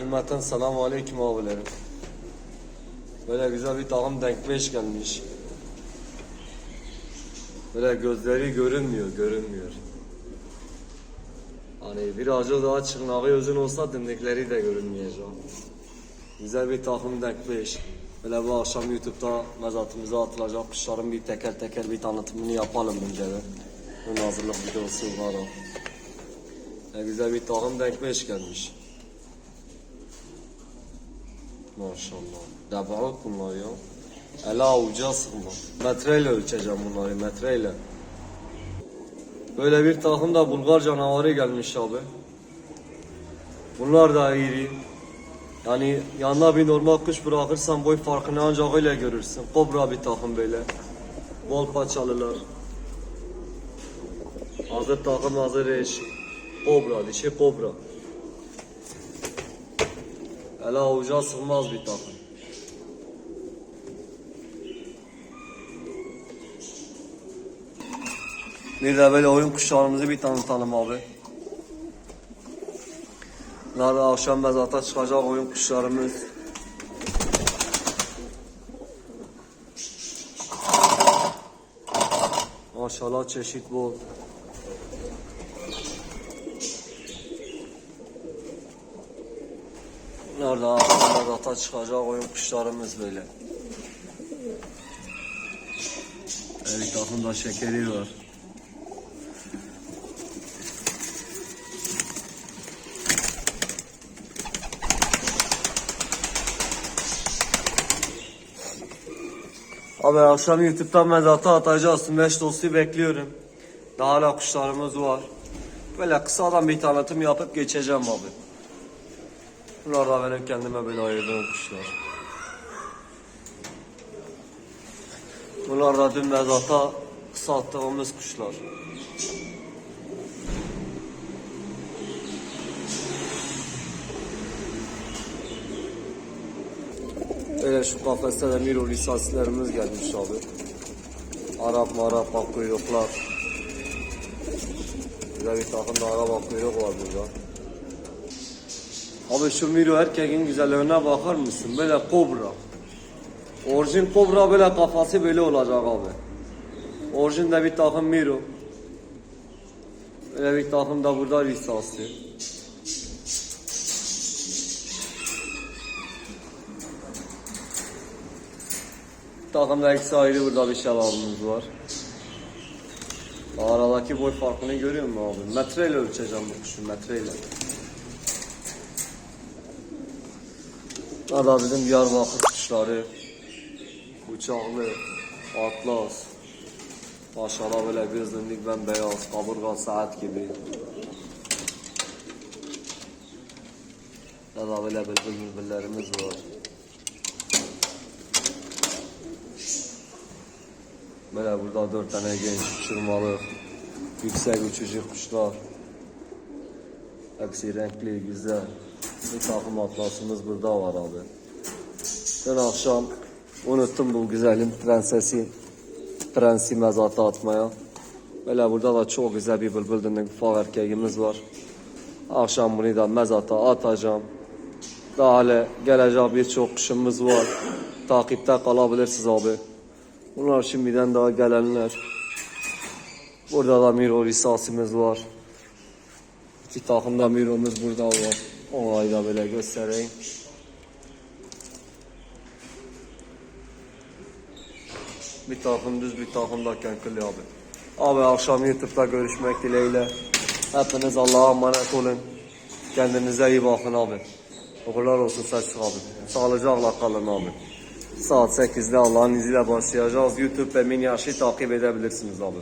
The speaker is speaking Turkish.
Cümleten selamu aleyküm abilerim. Böyle güzel bir takım denk beş gelmiş. Böyle gözleri görünmüyor, görünmüyor. Hani birazcık daha çırnağı uzun olsa dimdikleri de görünmeyecek. Güzel bir takım denk beş. Böyle bu akşam YouTube'da mezatımıza atılacak kuşların bir teker teker bir tanıtımını yapalım önceden. Bunun hazırlık videosu var o. Ne güzel bir takım denk beş gelmiş. Maşallah. Debalık bunlar ya. Ele avuca sıkma. Metreyle ölçeceğim bunları metreyle. Böyle bir takım da Bulgar canavarı gelmiş abi. Bunlar da iri. Yani yanına bir normal kuş bırakırsan boy farkını ancak öyle görürsün. Kobra bir takım böyle. Bol paçalılar. Hazır takım hazır eş. Kobra dişi kobra. Hele avuca sığmaz bir takım. Bir de böyle oyun kuşlarımızı bir tanıtalım abi. Bunlar akşam mezata çıkacak oyun kuşlarımız. Maşallah çeşit bol. Da akşam mezata çıkacak oyun kuşlarımız böyle. Evet takımda şekeri var. Abi akşam YouTube'dan mezata atacağız. Meş dostu bekliyorum. Daha hala kuşlarımız var. Böyle kısadan bir tanıtım yapıp geçeceğim abi. Bunlar da benim kendime böyle ayırdığım kuşlar. Bunlar da dün mezata sattığımız kuşlar. Böyle şu kafeste de Miro lisanslarımız gelmiş abi. Arap marap bak kuyruklar. Güzel bir takım da Arap kuyruk var burada. Abi şu Miro erkeğin güzelliğine bakar mısın? Böyle kobra. Orijin kobra böyle kafası böyle olacak abi. Orijin de bir takım Miro. Böyle bir takım da burada lisanslı. Takımda ikisi ayrı burada bir şalabımız var. Aradaki boy farkını görüyor musun abi? Metreyle ölçeceğim bu kuşu metreyle. Bizim Diyarbakır kuşları. Uçaklı, atlas. Maşallah böyle gözlünlük bembeyaz, kaburga saat gibi. Burada böyle bülbül bülbüllerimiz var. Böyle burada dört tane genç uçurmalı, yüksek uçucu kuşlar. Hepsi renkli, güzel. Bir takım atlasımız burada var abi. Dün akşam unuttum bu güzelim prensesi, prensi mezata atmaya. Böyle burada da çok güzel bir bülbül dinlik fal erkeğimiz var. Akşam bunu da mezata atacağım. Daha hala gelecek birçok kuşumuz var. Takipte kalabilirsiniz abi. Bunlar şimdiden daha gelenler. Burada da Miro lisasımız var. İki takım da Miro'muz burada var. Olayı da böyle göstereyim. Bir takım düz bir takım da kenkili abi. Abi akşam YouTube'da görüşmek dileğiyle. Hepiniz Allah'a emanet olun. Kendinize iyi bakın abi. Okullar olsun Selçuk abi. Sağlıcakla kalın abi. Saat 8'de Allah'ın izniyle başlayacağız. YouTube ve Minyaş'ı takip edebilirsiniz abi.